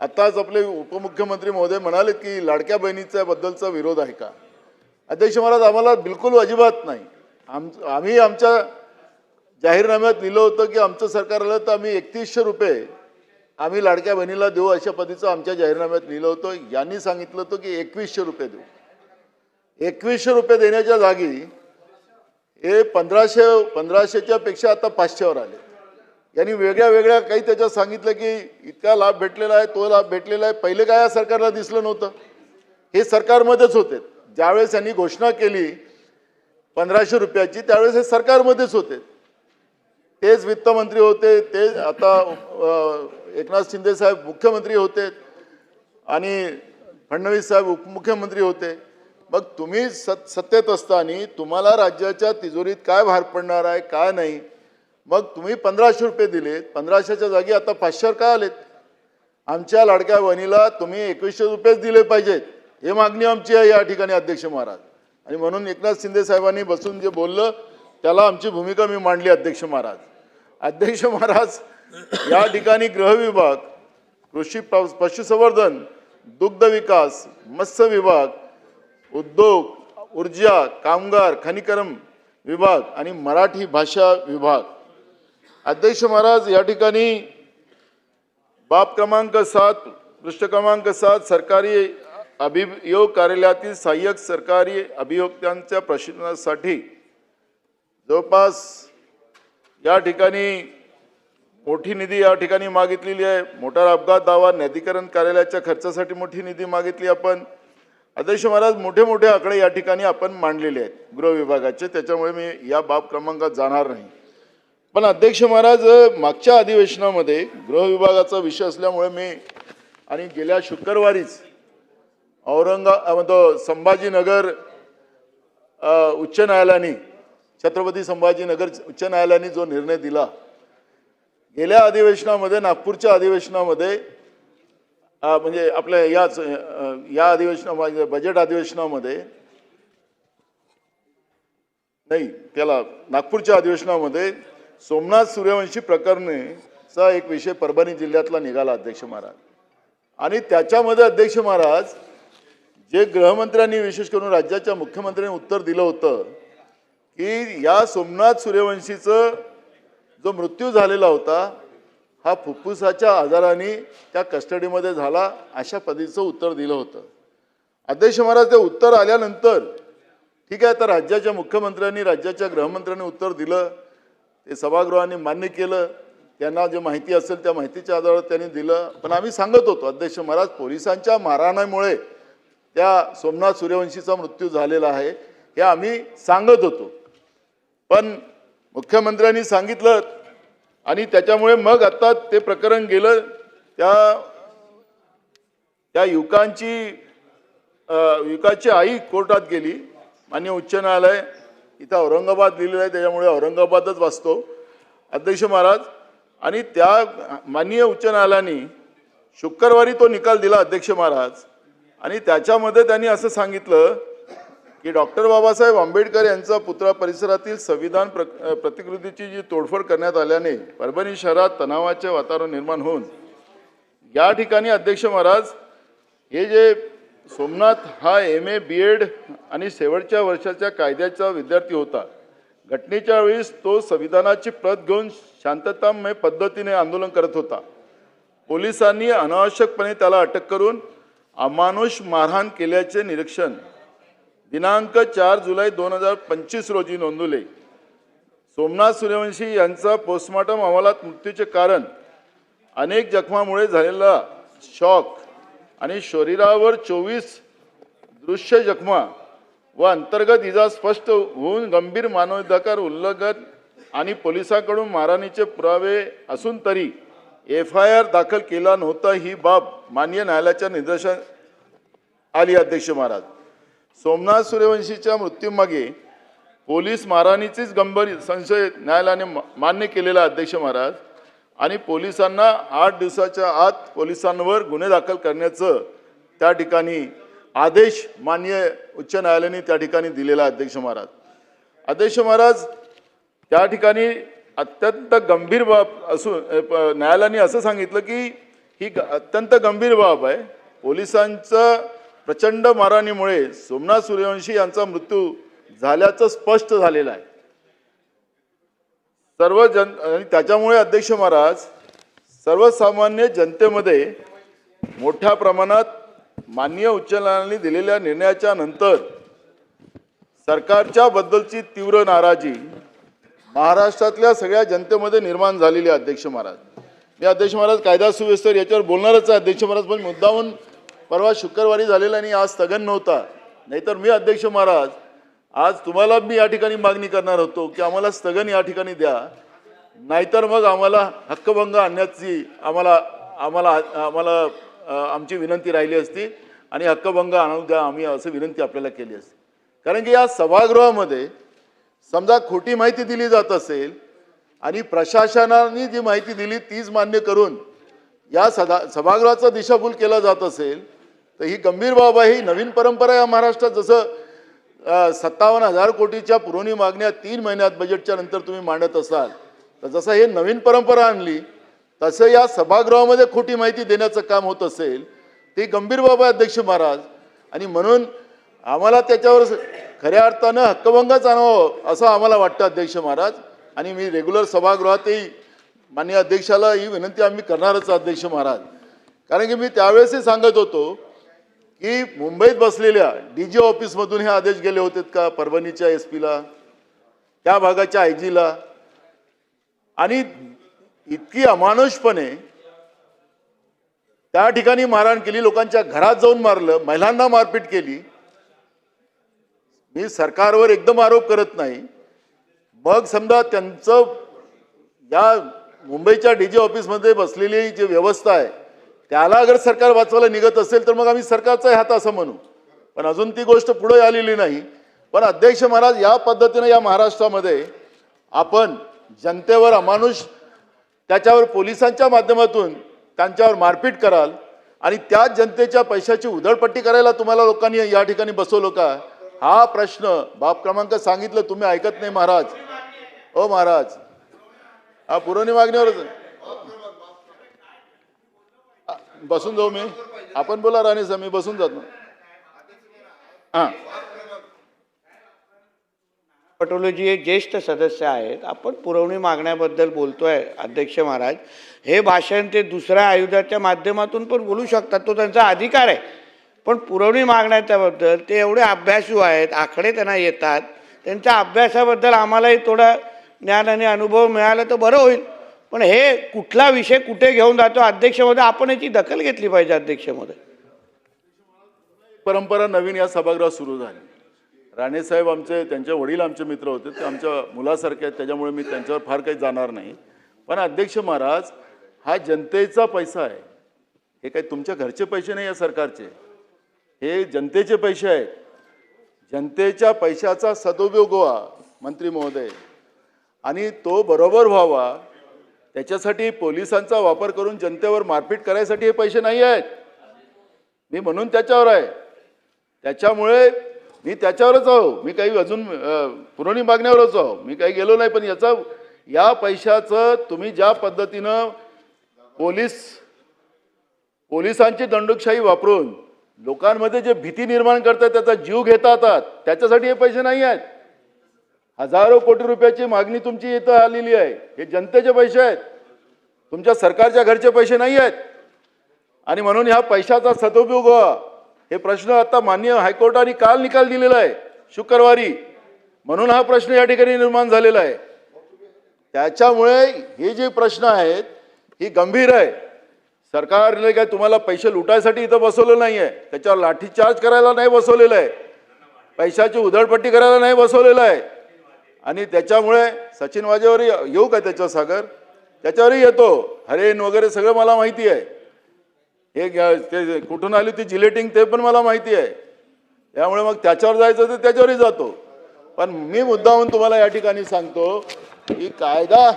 आत्ताच आपले उपमुख्यमंत्री महोदय म्हणाले की लाडक्या बहिणीच्या बद्दलचा विरोध आहे का? अध्यक्ष महाराज आम्हाला बिलकुल अजिबात नाही. आम आम्ही आमच्या जाहीरनाम्यात लिहिलं होतं की आमचं सरकार आलं तर आम्ही एकतीसशे रुपये आम्ही लाडक्या बहिणीला देऊ अशा पद्धतीचं आमच्या जाहीरनाम्यात लिहिलं होतं. यांनी सांगितलं होतं की एकवीसशे रुपये देऊ. एकवीसशे रुपये देण्याच्या जागी हे पंधराशे पंधराशेच्या पेक्षा आता पाचशेवर आले. यांनी वेगळ्या वेगळ्या काही त्याच्यात सांगितलं की इतका लाभ भेटलेला आहे तो लाभ भेटलेला आहे. पहिले काय या सरकारला दिसलं नव्हतं. हे सरकारमध्येच होते. ज्यावेळेस यांनी घोषणा केली पंधराशे रुपयाची त्यावेळेस हे सरकारमध्येच होते. तेच वित्तमंत्री होते ते आता एकनाथ शिंदे साहेब मुख्यमंत्री होते आणि फडणवीस साहेब उपमुख्यमंत्री होते. मग तुम्ही सत सत्तेत असताना तुम्हाला राज्याच्या तिजोरीत काय भार पडणार आहे काय नाही? मग तुम्ही पंधराशे रुपये दिलेत. पंधराशेच्या जागी आता पाचशेवर का आलेत? आमच्या लाडक्या बहिणीला तुम्ही एकवीसशे रुपयेच दिले पाहिजेत. हे मागणी आमची आहे या ठिकाणी अध्यक्ष महाराज. आणि म्हणून एकनाथ शिंदे साहेबांनी बसून जे बोललं त्याला आमची भूमिका मी मांडली अध्यक्ष महाराज. अध्यक्ष महाराज या ठिकाणी गृह विभाग कृषी पशुसंवर्धन दुग्ध विकास मत्स्य विभाग उद्योग ऊर्जा कामगार खनिकर्म विभाग आणि मराठी भाषा विभाग. अध्यक्ष महाराज या ठिकाणी बाब क्रमांक सात पृष्ठ क्रमांक सात सरकारी अभियोग कार्यालयातील सहाय्यक सरकारी अभियोक्त्यांच्या प्रशिक्षणासाठी जवळपास या ठिकाणी मोठी निधी या ठिकाणी मागितलेली आहे. मोटार अपघात दावा न्यायाधिकरण कार्यालयाच्या खर्चासाठी मोठी निधी मागितली आपण. अध्यक्ष महाराज मोठे मोठे आकडे या ठिकाणी आपण मांडलेले आहेत गृह विभागाचे. त्याच्यामुळे मी या बाब क्रमांकात जाणार नाही. पण अध्यक्ष महाराज मागच्या अधिवेशनामध्ये गृह विभागाचा विषय असल्यामुळे मी आणि गेल्या शुक्रवारीच औरंगा तो संभाजीनगर उच्च न्यायालयाने छत्रपती संभाजीनगर उच्च न्यायालयाने जो निर्णय दिला गेल्या अधिवेशनामध्ये नागपूरच्या अधिवेशनामध्ये म्हणजे आपल्या याच या अधिवेशनामध्ये बजेट अधिवेशनामध्ये नाही त्याला नागपूरच्या अधिवेशनामध्ये सोमनाथ सूर्यवंशी प्रकरणेचा एक विषय परभणी जिल्ह्यातला निघाला अध्यक्ष महाराज. आणि त्याच्यामध्ये अध्यक्ष महाराज जे गृहमंत्र्यांनी विशेष करून राज्याच्या मुख्यमंत्र्यांनी उत्तर दिलं होतं की या सोमनाथ सूर्यवंशीचं जो मृत्यू झालेला होता हा फुफ्फुसाच्या आजाराने त्या कस्टडीमध्ये झाला अशा पद्धतीचं उत्तर दिलं होतं. अध्यक्ष महाराज ते उत्तर आल्यानंतर ठीक आहे तर राज्याच्या मुख्यमंत्र्यांनी राज्याच्या गृहमंत्र्यांनी उत्तर दिलं ते सभागृहाने मान्य केलं. त्यांना जे माहिती असेल त्या माहितीच्या आधारावर त्यांनी दिलं. पण आम्ही सांगत होतो अध्यक्ष महाराज पोलिसांच्या मारहाणामुळे त्या सोमनाथ सूर्यवंशीचा मृत्यू झालेला आहे हे आम्ही सांगत होतो. पण मुख्यमंत्र्यांनी सांगितलं आणि त्याच्यामुळे मग आता ते प्रकरण गेलं. त्या त्या युवकांची युवकाची आई कोर्टात गेली मान्य उच्च न्यायालय. इथं औरंगाबाद लिहिलेलं आहे त्याच्यामुळे औरंगाबादच वाचतो. अध्यक्ष महाराज आणि त्या माननीय उच्च न्यायालयाने शुक्रवारी तो निकाल दिला अध्यक्ष महाराज. आणि त्याच्यामध्ये त्यांनी असं सांगितलं की डॉक्टर बाबासाहेब आंबेडकर यांचा पुतळा परिसरातील संविधान प्र प्रतिकृतीची जी तोडफोड करण्यात आल्याने परभणी शहरात तणावाचे वातावरण निर्माण होऊन या ठिकाणी अध्यक्ष महाराज हे जे सोमनाथ हा एम ए बी एड आणि शेवटच्या वर्षाच्या कायद्याचा विद्यार्थी होता. घटनेच्या वेळेस तो संविधानाची प्रत घेऊन शांततामय पद्धतीने आंदोलन करत होता. पोलिसांनी अनावश्यकपणे त्याला अटक करून अमानुष मारहाण केल्याचे निरीक्षण दिनांक चार जुलै दोन हजार पंचवीस रोजी नोंदवले. सोमनाथ सूर्यवंशी यांचा पोस्टमॉर्टम अहवालात मृत्यूचे कारण अनेक जखमामुळे झालेला शॉक आणि शरीरावर चोवीस दृश्य जखमा व अंतर्गत इजा स्पष्ट होऊन गंभीर मानवाधिकार उल्लंघन आणि पोलिसांकडून मारहाणीचे पुरावे असून तरी एफ आय आर दाखल केला नव्हता ही बाब मान्य न्यायालयाच्या निदर्शन आली अध्यक्ष महाराज. सोमनाथ सूर्यवंशीच्या मृत्यूमागे पोलीस मारहाणीचीच गंभीर संशय न्यायालयाने मान्य केलेला अध्यक्ष महाराज आणि पोलिसांना आठ दिवसाच्या आत पोलिसांवर गुन्हे दाखल करण्याचं त्या ठिकाणी आदेश मान्य उच्च न्यायालयाने त्या ठिकाणी दिलेला अध्यक्ष महाराज. अध्यक्ष महाराज त्या ठिकाणी अत्यंत गंभीर बाब असून प- न्यायालयाने असं सांगितलं की ही ग- अत्यंत गंभीर बाब आहे. पोलिसांचं प्रचंड मारहाणीमुळे सोमनाथ सूर्यवंशी यांचा मृत्यू झाल्याचं स्पष्ट झालेलं आहे. सर्व जन आणि त्याच्यामुळे अध्यक्ष महाराज सर्वसामान्य जनतेमध्ये मोठ्या प्रमाणात माननीय उच्च न्यायालयाने दिलेल्या निर्णयाच्या नंतर सरकारच्या बद्दलची तीव्र नाराजी महाराष्ट्रातल्या सगळ्या जनतेमध्ये निर्माण झालेली आहे अध्यक्ष महाराज. मी अध्यक्ष महाराज कायदा सुव्यवस्थेवर याच्यावर बोलणारच आहे अध्यक्ष महाराज पण मुद्दाहून परवा शुक्रवारी झालेला आणि आज स्थगन नव्हता. नाहीतर मी अध्यक्ष महाराज आज तुम्हाला मी या ठिकाणी मागणी करणार होतो की आम्हाला स्थगन या ठिकाणी द्या. नाहीतर मग आम्हाला हक्कभंग आणण्याची आम्हाला आम्हाला आम्हाला आमची विनंती राहिली असती आणि हक्कभंग आणून द्या आम्ही असं विनंती आपल्याला केली असती. कारण की या सभागृहामध्ये समजा खोटी माहिती दिली जात असेल आणि प्रशासनाने जी माहिती दिली तीच मान्य करून या सदा सभागृहाचा दिशाभूल केला जात असेल तर ही गंभीर बाब आहे. ही नवीन परंपरा या महाराष्ट्रात. जसं सत्तावन्न हजार कोटीच्या पुरवणी मागण्या तीन महिन्यात बजेटच्या नंतर तुम्ही मांडत असाल. तर जसं हे नवीन परंपरा आणली तसं या सभागृहामध्ये खोटी माहिती देण्याचं काम होत असेल ते गंभीर बाब आहे अध्यक्ष महाराज आणि म्हणून आम्हाला त्याच्यावर खऱ्या अर्थानं हक्कभंगच आणावं असं आम्हाला वाटतं अध्यक्ष महाराज. आणि मी रेग्युलर सभागृहातही माननीय अध्यक्षाला ही विनंती आम्ही करणारच अध्यक्ष महाराज. कारण की मी त्यावेळेसही सांगत होतो की मुंबईत बसलेल्या डी जी ऑफिसमधून हे आदेश गेले होते का? परभणीच्या एस पीला त्या भागाच्या आय जीला आणि इतकी अमानुषपणे त्या ठिकाणी मारहाण केली लोकांच्या घरात जाऊन मारलं महिलांना मारपीट केली. मी सरकारवर एकदम आरोप करत नाही. मग समजा त्यांचं या मुंबईच्या डी जी ऑफिसमध्ये बसलेली जी व्यवस्था आहे त्याला अगर सरकार वाचवायला निघत असेल तर मग आम्ही सरकारचा आहे हात असं म्हणू. पण अजून ती गोष्ट पुढे आलेली नाही. पण अध्यक्ष महाराज या पद्धतीनं या महाराष्ट्रामध्ये आपण जनतेवर अमानुष त्याच्यावर पोलिसांच्या माध्यमातून त्यांच्यावर मारपीट कराल आणि त्या जनतेच्या पैशाची उधळपट्टी करायला तुम्हाला लोकांनी या ठिकाणी बसवलं का? हा प्रश्न बाप क्रमांक सांगितलं तुम्ही ऐकत नाही महाराज. ओ महाराज. हा पुरवणी मागणीवरच बसून जाऊ मी. आपण बोला राणे साहेब मी बसून जातो. हां. पटोलेजी हे ज्येष्ठ सदस्य आहेत. आपण पुरवणी मागण्याबद्दल बोलतोय अध्यक्ष महाराज. हे भाषण ते दुसऱ्या आयुधाच्या माध्यमातून पण बोलू शकतात. तो त्यांचा अधिकार आहे. पण पुरवणी मागण्याच्याबद्दल ते एवढे अभ्यासू आहेत आकडे त्यांना येतात. त्यांच्या अभ्यासाबद्दल आम्हालाही थोडं ज्ञान आणि अनुभव मिळाला तर बरं होईल. पण हे कुठला विषय कुठे घेऊन जातो अध्यक्षमध्ये आपण याची दखल घेतली पाहिजे अध्यक्षमध्ये. परंपरा नवीन या सभागृहात सुरू झाली. राणेसाहेब आमचे त्यांचे वडील आमचे मित्र होते ते आमच्या मुलासारखे आहेत त्याच्यामुळे मी त्यांच्यावर फार काही जाणार नाही. पण अध्यक्ष महाराज हा जनतेचा पैसा आहे. हे काही तुमच्या घरचे पैसे नाही या सरकारचे. हे जनतेचे पैसे आहेत. जनतेच्या पैशाचा सदुपयोग व्हा मंत्री महोदय. आणि तो बरोबर व्हावा त्याच्यासाठी पोलिसांचा वापर करून जनतेवर मारपीट करायसाठी हे पैसे नाही आहेत. मी म्हणून त्याच्यावर आहे. त्याच्यामुळे मी त्याच्यावरच आहो. मी काही अजून पुरवणी मागण्यावरच आहो. मी काही गेलो नाही पण याचा या पैशाचं तुम्ही ज्या पद्धतीनं पोलीस पोलिसांची दंडुकशाही वापरून लोकांमध्ये जे भीती निर्माण करतात त्याचा जीव घेता येतात त्याच्यासाठी हे पैसे नाही आहेत. हजारो कोटी रुपयाची मागणी तुमची इथं आलेली आहे. हे जनतेचे पैसे आहेत. तुमच्या सरकारच्या घरचे पैसे नाही आहेत. आणि म्हणून ह्या पैशाचा सदुपयोग व्हावा हे प्रश्न आता मान्य हायकोर्टाने काल निकाल दिलेला आहे शुक्रवारी. म्हणून हा प्रश्न या ठिकाणी निर्माण झालेला आहे. त्याच्यामुळे हे जे प्रश्न आहेत ही गंभीर आहे. सरकारने काय तुम्हाला पैसे लुटायसाठी इथं बसवलं नाही आहे त्याच्यावर लाठीचार्ज करायला नाही बसवलेलं आहे. पैशाची उधळपट्टी करायला नाही बसवलेलं आहे. आणि त्याच्यामुळे सचिन वाजेवर येऊ का त्याच्यावर सागर? त्याच्यावरही येतो. हरेन वगैरे सगळं मला माहिती आहे. हे ते कुठून आली ती जिलेटिंग ते पण मला माहिती आहे. त्यामुळे मग त्याच्यावर जायचं तर त्याच्यावरही जातो. पण मी मुद्दाहून तुम्हाला या ठिकाणी सांगतो की कायदा